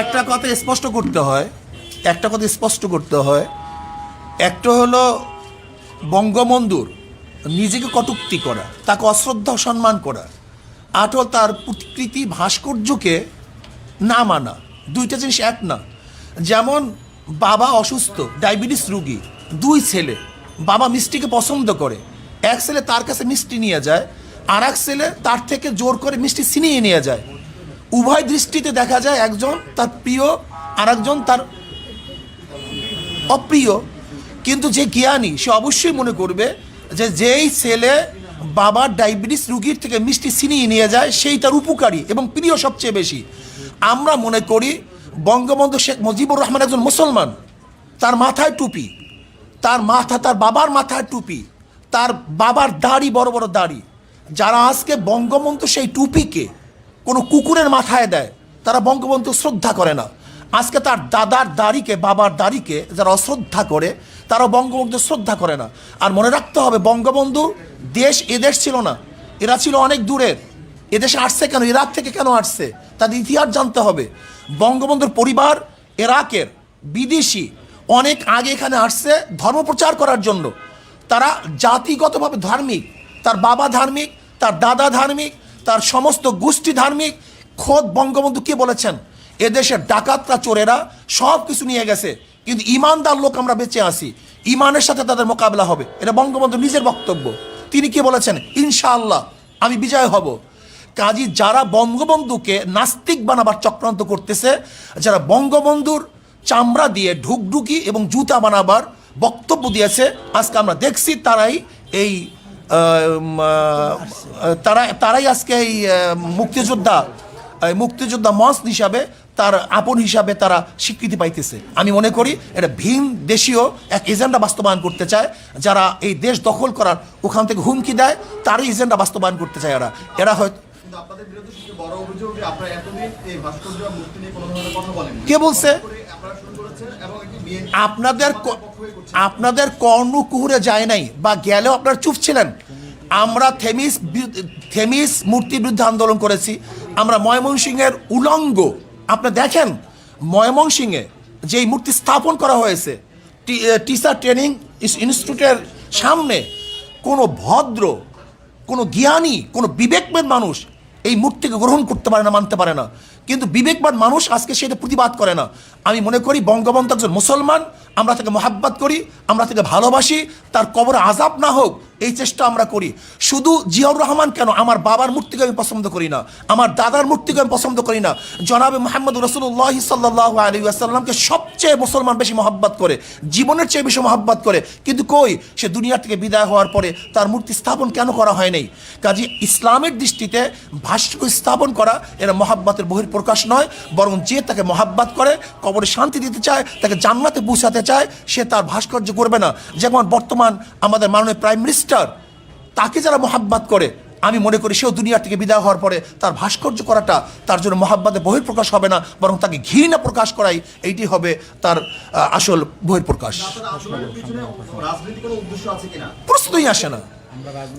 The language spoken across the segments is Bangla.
একটা কথা স্পষ্ট করতে হয়, একটা কথা স্পষ্ট করতে হয়। একটা হলো বঙ্গবন্ধুর নিজেকে কটুক্তি করা, তাকে অশ্রদ্ধা সম্মান করা। আট তার প্রতিকৃতি ভাস্কর্যকে না মানা, দুইটা জিনিস এক না। যেমন, বাবা অসুস্থ, ডায়াবেটিস রুগী, দুই ছেলে, বাবা মিষ্টিকে পছন্দ করে। এক ছেলে তার কাছে মিষ্টি নিয়ে যায় আর এক ছেলে তার থেকে জোর করে মিষ্টি ছিনিয়ে নিয়ে যায়। উভয় দৃষ্টিতে দেখা যায় একজন তার প্রিয় আর একজন তার অপ্রিয়। কিন্তু যে জ্ঞানী, সে অবশ্যই মনে করবে যে যেই ছেলে বাবার ডায়াবেটিস রুগীর থেকে মিষ্টি ছিনিয়ে নিয়ে যায়, সেই তার উপকারী এবং প্রিয় সবচেয়ে বেশি। আমরা মনে করি বঙ্গবন্ধু শেখ মুজিবুর রহমান একজন মুসলমান। তার মাথায় টুপি, তার মাথা, তার বাবার মাথায় টুপি, তার বাবার দাড়ি বড় বড় দাড়ি। যারা আজকে বঙ্গবন্ধু সেই টুপিকে কোনো কুকুরের মাথায় দেয়, তারা বঙ্গবন্ধু শ্রদ্ধা করে না। আজকে তার দাদার দাড়িকে, বাবার দাড়িকে যারা অশ্রদ্ধা করে তারা বঙ্গবন্ধু শ্রদ্ধা করে না। আর মনে রাখতে হবে, বঙ্গবন্ধু দেশ এদেশ ছিল না। এরা ছিল অনেক দূরের। এদেশে আসছে কেন? ইরাক থেকে কেন আসছে? তাদের ইতিহাস জানতে হবে। বঙ্গবন্ধুর পরিবার ইরাকের বিদেশি। অনেক আগে এখানে আসছে ধর্মপ্রচার করার জন্য। তারা জাতিগতভাবে ধার্মিক। তার বাবা ধার্মিক, তার দাদা ধার্মিক তার সমস্ত গোষ্ঠী ধার্মিক, খোদ বঙ্গবন্ধু কে বলেছেন? এদেশের ডাকাতরা, চোরেরা সব কিছু নিয়ে গেছে, কিন্তু ইমানদার লোক আমরা বেঁচে আসি ইমানের সাথে তাদের মোকাবেলা হবে, এটা বঙ্গবন্ধু নিজের বক্তব্য। তিনি কি বলেছেন? ইনশাআল্লাহ, আমি বিজয় হব। কাজী, যারা বঙ্গবন্ধুকে নাস্তিক বানাবার চক্রান্ত করতেছে, যারা বঙ্গবন্ধুর চামড়া দিয়ে ঢুকঢুকি এবং জুতা বানাবার বক্তব্য দিয়েছে, আজকে আমরা দেখছি তারাই এই তারা, তারাই আজকে এই মুক্তিযোদ্ধা মুক্তিযোদ্ধা মঞ্চ হিসাবে তার আপন হিসাবে তারা স্বীকৃতি পাইতেছে। আমি মনে করি এটা ভিন দেশীয় এক এজেন্ডা বাস্তবায়ন করতে চায়, যারা এই দেশ দখল করার ওখান থেকে হুমকি দেয়, তারই এজেন্ডা বাস্তবায়ন করতে চায় এরা। এরা হয়তো কিন্তু আপনাদের বিরুদ্ধে সবচেয়ে বড় অভিযোগ যে আপনারা এতদিন এই ভাস্কর্য মূর্তি নিয়ে কোনো ধরনের কথা বলেন কে বলছে? আপনাদের আপনাদের কর্ণকুহুরে যায় নাই বা গেলেও আপনারা চুপ ছিলেন। আমরা থেমিস থেমিস মূর্তির বিরুদ্ধে আন্দোলন করেছি। আমরা ময়মনসিংহের উলঙ্গ। আপনি দেখেন ময়মনসিংহে যেই মূর্তি স্থাপন করা হয়েছে টিচার ট্রেনিং ইনস্টিটিউটের সামনে কোনো ভদ্র কোনো জ্ঞানী কোনো বিবেকবান মানুষ এই মূর্তিকে গ্রহণ করতে পারে না, মানতে পারে না। কিন্তু বিবেকবান মানুষ আজকে সেটা প্রতিবাদ করে না। আমি মনে করি বঙ্গবন্ধু একজন মুসলমান, আমরা তাকে মহাব্বাত করি, আমরা তাকে ভালোবাসি, তার কবর আজাব না হোক এই চেষ্টা আমরা করি। শুধু জিয়াউর রহমান কেন? আমার বাবার মূর্তিকে আমি পছন্দ করি না। আমার দাদার মূর্তিকে আমি পছন্দ করি না। জনাবে মোহাম্মদ রসুল্লাহ সাল্লাহ আলী আসাল্লামকে সবচেয়ে মুসলমান বেশি মহাব্বাত করে, জীবনের চেয়ে বেশি মহাব্বাত করে। কিন্তু কই? সে দুনিয়া থেকে বিদায় হওয়ার পরে তার মূর্তি স্থাপন কেন করা হয় নাই? কাজে ইসলামের দৃষ্টিতে ভাস্কর্য স্থাপন করা এরা মহাব্বাতের বহির্প্রকাশ নয়, বরং যে তাকে মহাব্বাত করে, কবরে শান্তি দিতে চায়, তাকে জান্নাতে পৌঁছাতে চায়, সে তার ভাস্কর্য করবে না। যেমন বর্তমান আমাদের মাননীয় প্রাইম মিনিস্টার তাকে যারা মহাব্বাত করে আমি মনে করি সেও দুনিয়া থেকে বিদায় হওয়ার পরে তার ভাস্কর্য করাটা তার জন্য মহাব্বাতে বহির্প্রকাশ হবে না বরং তাকে ঘৃণা প্রকাশ করাই এইটি হবে তার আসল বহির্প্রকাশ কিনা? প্রশ্নই আসে না।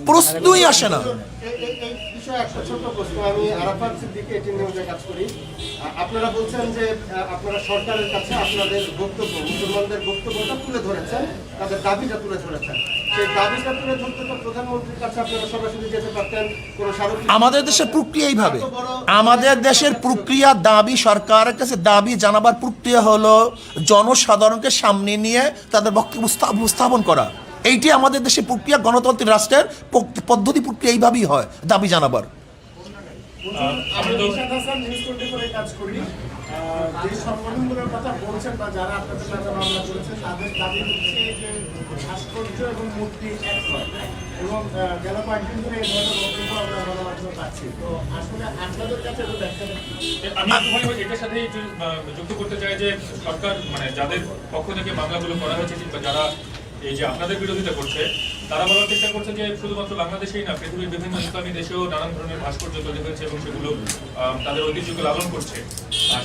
প্রশ্নই আসে না। এই- এই- এই বিষয়ে একটা ছোট্ট প্রশ্ন। আমি আরাফাত সিদ্দিকি এটি নিউজে কাজ করি। আ- আপনারা বলছেন যে আপনারা সরকারের কাছে আপনাদের বক্তব্য মুসলমানদের বক্তব্যটা তুলে ধরেছেন তাদের দাবিটা তুলে ধরেছেন। সেই দাবিটা তুলে ধরতে তো প্রধানমন্ত্রীর কাছে আপনারা সরাসরি যেতে পারতেন কোনো স্মারক আমাদের দেশের প্রক্রিয়া এইভাবে। আমাদের দেশের প্রক্রিয়া দাবি সরকারের কাছে দাবি জানাবার প্রক্রিয়া হলো জনসাধারণকে সামনে নিয়ে তাদের বক্তব্য উপস্থা- উপস্থাপন করা। এইটি আমাদের দেশে প্রক্রিয়া গণতান্ত্রিক রাষ্ট্রের পদ্ধতি প্রক্রিয়া এইভাবেই হয় দাবি জানাবার। আমি নিশাদ হাসান নিউজ টোয়েন্টি করে কাজ করি। আহ, যে সংগঠনগুলোর কথা বলছেন বা যারা আপনাদের সাথে মামলা করেছেন তাদের দাবি হচ্ছে যে ভাস্কর্য এবং মূর্তি এক হয়। এবং গেল কয়েকদিন ধরে এই ধরনের বক্তব্য আমরা গণমাধ্যমে পাচ্ছি। তো আসলে আপনাদের কাছে একটু ব্যাখ্যা আমি একটুখানি এটার সাথে যুক্ত করতে চাই যে সরকার মানে যাদের পক্ষ থেকে মামলাগুলো করা হয়েছে কিংবা যারা এই যে আপনাদের বিরোধিতা করছে, তারা বলার চেষ্টা করছে যে শুধুমাত্র বাংলাদেশেই না, পৃথিবীর বিভিন্ন ইসলামী দেশেও নানান ধরনের ভাস্কর্য তৈরি হয়েছে এবং সেগুলো তাদের ঐতিহ্যকে লালন করছে।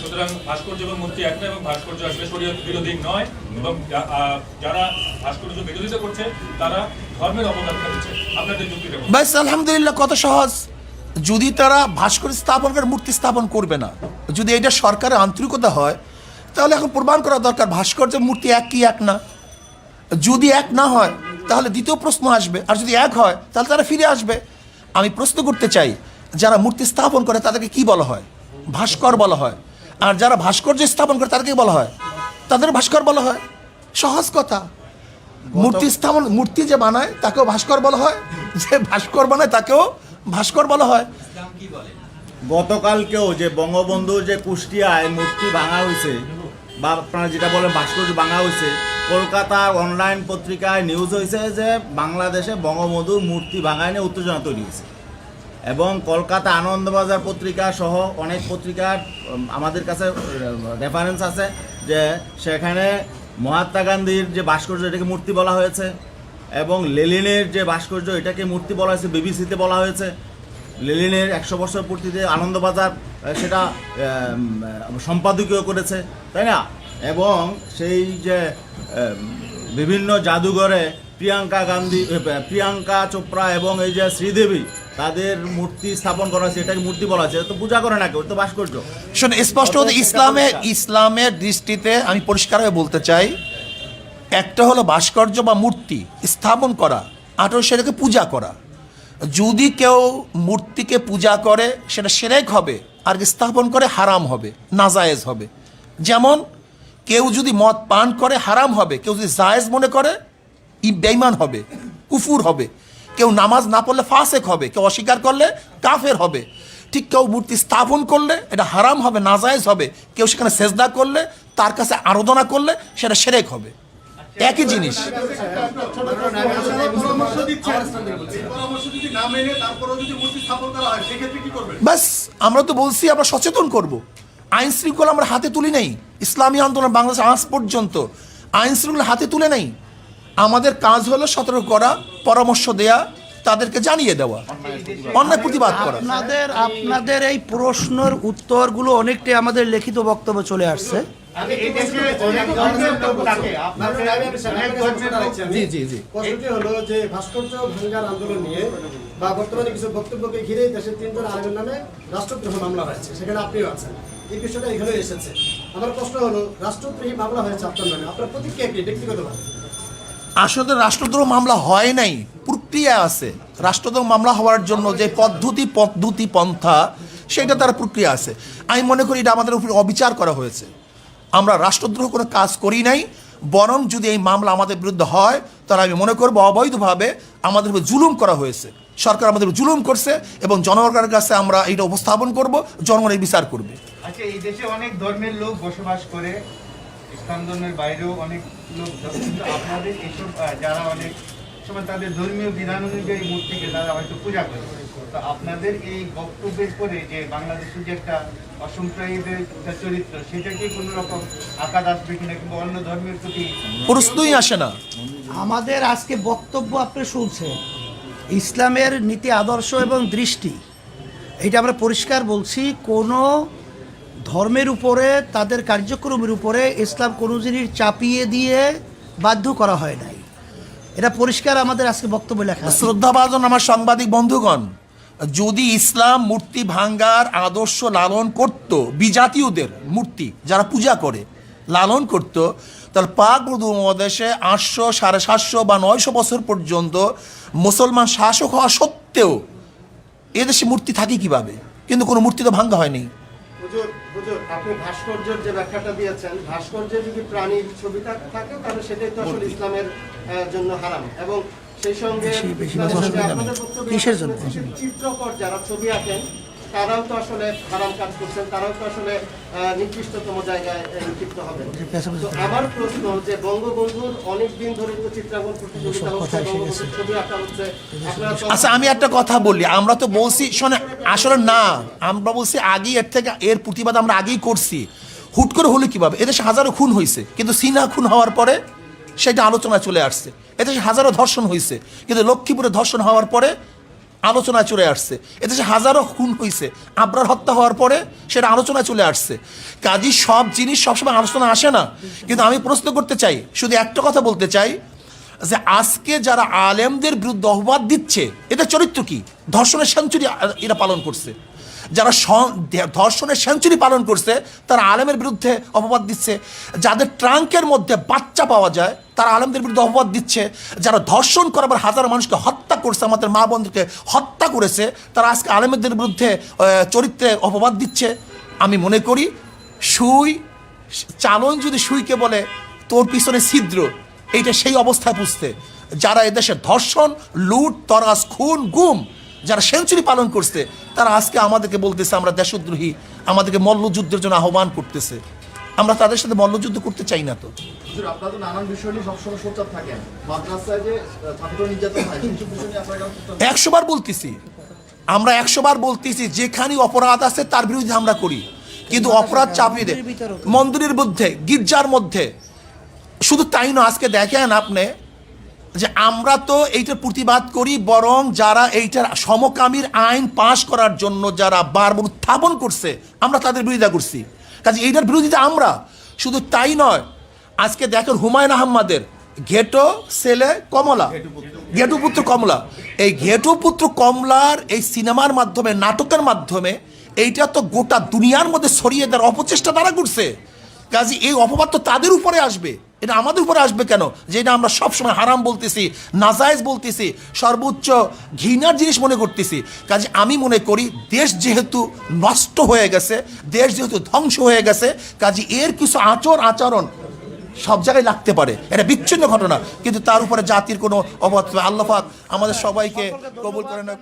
সুতরাং ভাস্কর্য এবং মূর্তি এক নয় এবং ভাস্কর্য আসলে শরীয়ত বিরোধী নয়, এবং যারা ভাস্কর্য বিরোধিতা করছে, তারা ধর্মের অবদান দিচ্ছে আপনাদের যুক্তিটা। ব্যাস আলহামদুলিল্লাহ, কত সহজ। যদি তারা ভাস্কর স্থাপন করে মূর্তি স্থাপন করবে না, যদি এটা সরকারের আন্তরিকতা হয়, তাহলে এখন প্রমাণ করা দরকার, ভাস্কর্য, মূর্তি এক কি এক না। যদি এক না হয় তাহলে দ্বিতীয় প্রশ্ন আসবে। আর যদি এক হয় তাহলে তারা ফিরে আসবে। আমি প্রশ্ন করতে চাই যারা মূর্তি স্থাপন করে তাদেরকে কি বলা হয়? ভাস্কর বলা হয়। আর যারা ভাস্কর্য স্থাপন করে তাদেরকে বলা হয়? তাদের ভাস্কর বলা হয়। সহজ কথা। মূর্তি স্থাপন মূর্তি যে বানায় তাকেও ভাস্কর বলা হয়। যে ভাস্কর বানায় তাকেও ভাস্কর বলা হয়। গতকালকেও যে বঙ্গবন্ধু যে কুষ্টিয়ায় মূর্তি ভাঙা হয়েছে বা আপনারা যেটা বলেন ভাস্কর্য ভাঙা হয়েছে কলকাতার অনলাইন পত্রিকায় নিউজ হয়েছে যে বাংলাদেশে বঙ্গবন্ধুর মূর্তি ভাঙায় নিয়ে উত্তেজনা তৈরি হয়েছে। এবং কলকাতা আনন্দবাজার পত্রিকা সহ অনেক পত্রিকার আমাদের কাছে রেফারেন্স আছে যে সেখানে মহাত্মা গান্ধীর যে ভাস্কর্য, এটাকে মূর্তি বলা হয়েছে এবং লেলিনের যে ভাস্কর্য, এটাকে মূর্তি বলা হয়েছে, বিবিসিতে বলা হয়েছে। লেলিনের একশো বছর পূর্তিতে আনন্দবাজার সেটা সম্পাদকীয় করেছে, তাই না? এবং সেই যে বিভিন্ন জাদুঘরে প্রিয়াঙ্কা গান্ধী প্রিয়াঙ্কা চোপড়া এবং এই যে শ্রীদেবী তাদের মূর্তি স্থাপন করা হয়েছে এটাকে মূর্তি বলা হয়েছে। তো পূজা করে না কেউ তো ভাস্কর্য। শোন স্পষ্ট হতে ইসলামে ইসলামের দৃষ্টিতে আমি পরিষ্কারভাবে বলতে চাই একটা হলো ভাস্কর্য বা মূর্তি স্থাপন করা হলো সেটাকে পূজা করা। যদি কেউ মূর্তিকে পূজা করে সেটা সেরেক হবে আর স্থাপন করে হারাম হবে নাজায়েজ হবে। যেমন কেউ যদি মদ পান করে হারাম হবে। কেউ যদি জায়েজ মনে করে বেইমান হবে কুফুর হবে। কেউ নামাজ না পড়লে ফাসেক হবে কেউ অস্বীকার করলে কাফের হবে। ঠিক কেউ মূর্তি স্থাপন করলে এটা হারাম হবে নাজায়েজ হবে। কেউ সেখানে সেজদা করলে তার কাছে আরাধনা করলে সেটা সেরেক হবে। একই জিনিস। ব্যাস আমরা তো বলছি আমরা সচেতন করব। আইন শৃঙ্খলা আমরা হাতে তুলি নেই। ইসলামী আন্দোলন বাংলাদেশ আজ পর্যন্ত আইন শৃঙ্খলা হাতে তুলে নেই। আমাদের কাজ হলো সতর্ক করা পরামর্শ দেয়া তাদেরকে জানিয়ে দেওয়া। অন্যায় প্রতিবাদ করা। আপনাদের আপনাদের এই প্রশ্নের উত্তরগুলো অনেকটাই আমাদের লিখিত বক্তব্য চলে আসছে। জি জি জি। প্রশ্নটি হলো যে ভাস্কর্য ভাঙ্গার আন্দোলন নিয়ে বা বর্তমানে কিছু বক্তব্যকে ঘিরে দেশের তিনজন আরেকজন নামে রাষ্ট্রদ্রোহ মামলা হয়েছে সেখানে আপনিও আছেন। এই বিষয়টা এখানে এসেছে। আমার প্রশ্ন হলো, রাষ্ট্রদ্রোহী মামলা হয়েছে আপনার নামে আপনার প্রতিক্রিয়া কি? ব্যক্তিগতভাবে আসলে রাষ্ট্রদ্রোহ মামলা হয় নাই, প্রক্রিয়া আছে। রাষ্ট্রদ্রোহ মামলা হওয়ার জন্য যে পদ্ধতি পদ্ধতি পন্থা, সেটা তার প্রক্রিয়া আছে। আমি মনে করি এটা আমাদের উপর অবিচার করা হয়েছে। আমরা রাষ্ট্রদ্রোহ কোনো কাজ করি নাই, বরং যদি এই মামলা আমাদের বিরুদ্ধে হয়, তাহলে আমি মনে করব অবৈধভাবে আমাদের উপর জুলুম করা হয়েছে। সরকার আমাদের জুলুম করছে এবং জনগণের কাছে আমরা এটা উপস্থাপন করব জনগণ এই বিচার করবে। আচ্ছা এই দেশে অনেক ধর্মের লোক বসবাস করে ইসলাম ধর্মের বাইরেও অনেক লোক আপনাদের এইসব যারা অনেক সময় তাদের ধর্মীয় বিধান অনুযায়ী মূর্তিকে তারা হয়তো পূজা করে। তো আপনাদের এই বক্তব্যের পরে যে বাংলাদেশের যে একটা অসম্প্রদায়িকদের একটা চরিত্র সেটা কি কোনো রকম আকাদ আসবে কিনা কিংবা অন্য ধর্মের প্রতি প্রশ্নই আসে না। আমাদের আজকে বক্তব্য আপনি শুনছেন। ইসলামের নীতি, আদর্শ এবং দৃষ্টি এটা আমরা পরিষ্কার বলছি, কোনো ধর্মের উপরে, তাদের কার্যক্রমের উপরে ইসলাম কোনো জিনিস চাপিয়ে দিয়ে বাধ্য করা হয় নাই এটা পরিষ্কার আমাদের আজকে বক্তব্য লেখা। শ্রদ্ধাভাজন আমার সাংবাদিক বন্ধুগণ, যদি ইসলাম মূর্তি ভাঙ্গার আদর্শ লালন করত, বিজাতীয়দের মূর্তি যারা পূজা করে লালন করত তাহলে পাক উপমহাদেশে আটশো সাড়ে সাতশো বা নয়শো বছর পর্যন্ত মুসলমান শাসক হওয়া সত্ত্বেও এদেশে মূর্তি থাকে কীভাবে? কিন্তু কোনো মূর্তি তো ভাঙ্গা হয়নি। আপনি ভাস্কর্যের যে ব্যাখ্যাটা দিয়েছেন ভাস্কর্যে যদি প্রাণীর ছবি থাকে তাহলে সেটাই তো আসলে ইসলামের জন্য হারাম। এবং সেই সঙ্গে কিসের জন্য? চিত্রকর যারা ছবি আঁকেন তারাও তো আসলে হারাম কাজ করছেন তারাও তো আসলে নির্দিষ্টতম জায়গায় নিক্ষিপ্ত হবে তো আমার প্রশ্ন যে বঙ্গবন্ধুর অনেক দিন ধরে তো চিত্রাঙ্কন প্রতিযোগিতা হচ্ছে ছবি আঁকা হচ্ছে। আচ্ছা আমি একটা কথা বলি আমরা তো বলছি শোনে আসলে না আমরা বলছি আগেই এর থেকে এর প্রতিবাদ আমরা আগেই করছি। হুট করে হলো কীভাবে? এদেশে হাজারো খুন হয়েছে কিন্তু সিনা খুন হওয়ার পরে সেটা আলোচনা চলে আসছে। এদেশে হাজারো ধর্ষণ হয়েছে কিন্তু লক্ষ্মীপুরে ধর্ষণ হওয়ার পরে আলোচনায় চলে আসছে। এদেশে হাজারো খুন হয়েছে আবরার হত্যা হওয়ার পরে সেটা আলোচনা চলে আসছে। কাজী সব জিনিস সবসময় আলোচনা আসে না। কিন্তু আমি প্রশ্ন করতে চাই, শুধু একটা কথা বলতে চাই, যে আজকে যারা আলেমদের বিরুদ্ধে অপবাদ দিচ্ছে, এদের চরিত্র কি? ধর্ষণের সেঞ্চুরি এরা পালন করছে। যারা ধর্ষণের সেঞ্চুরি পালন করছে, তারা আলেমের বিরুদ্ধে অপবাদ দিচ্ছে। যাদের ট্রাঙ্কের মধ্যে বাচ্চা পাওয়া যায়, তারা আলেমদের বিরুদ্ধে অপবাদ দিচ্ছে। যারা ধর্ষণ করাবার হাজার মানুষকে হত্যা করছে, আমাদের মা বন্ধুকে হত্যা করেছে, তারা আজকে আলেমদের বিরুদ্ধে চরিত্রে অপবাদ দিচ্ছে। আমি মনে করি, সুই, চালন যদি সুইকে বলে, তোর পিছনে ছিদ্র, এইটা সেই অবস্থায় বুঝতে যারা এদেশে ধর্ষণ, লুট তরাস খুন, গুম যারা সেঞ্চুরি পালন করছে তারা আজকে আমাদেরকে বলতেছে আমরা দেশদ্রোহী আমাদেরকে মল্লযুদ্ধের জন্য আহ্বান করতেছে। আমরা তাদের সাথে মল্লযুদ্ধ করতে চাই না তো। হুজুর, আপনারা তো নানান বিষয় নিয়ে সবসময় সোচ্চার থাকেন। মাদ্রাসায় যে ছাত্র নির্যাতন হয় সেইসব বিষয় নিয়ে আপনারা কেন সোচ্চার থাকেন? একশো বার বলতেছি। আমরা একশো বার বলতেছি যেখানে অপরাধ আছে তার বিরুদ্ধে আমরা করি। কিন্তু অপরাধ চাপিয়ে দেয়। মন্দিরের মন্দিরের মধ্যে গির্জার মধ্যে। শুধু তাই না আজকে দেখেন আপনি যে আমরা তো এইটার প্রতিবাদ করি, বরং যারা এইটার সমকামীর আইন পাশ করার জন্য যারা বারবার উত্থাপন করছে, আমরা তাদের বিরোধিতা করছি। কাজে এইটার বিরোধিতা আমরা। শুধু তাই নয়, আজকে দেখেন হুমায়ুন আহম্মদের ঘেটো ছেলে কমলা। ঘেটু পুত্র কমলা। এই ঘেটু পুত্র কমলার এই সিনেমার মাধ্যমে, নাটকের মাধ্যমে এইটা তো গোটা দুনিয়ার মধ্যে ছড়িয়ে দেওয়ার অপচেষ্টা তারা করছে। কাজে এই অপবাদ তো তাদের উপরে আসবে। এটা আমাদের উপরে আসবে কেন? যেটা আমরা সবসময় হারাম বলতেছি, নাজায়েজ বলতেছি, সর্বোচ্চ ঘৃণার জিনিস মনে করতেছি। কাজে আমি মনে করি, দেশ যেহেতু নষ্ট হয়ে গেছে, দেশ যেহেতু ধ্বংস হয়ে গেছে, কাজে এর কিছু আচর, আচরণ সব জায়গায় লাগতে পারে। এটা বিচ্ছিন্ন ঘটনা। কিন্তু তার উপরে জাতির কোনো অবাধ আল্লাহ পাক আমাদের সবাইকে কবুল করে না।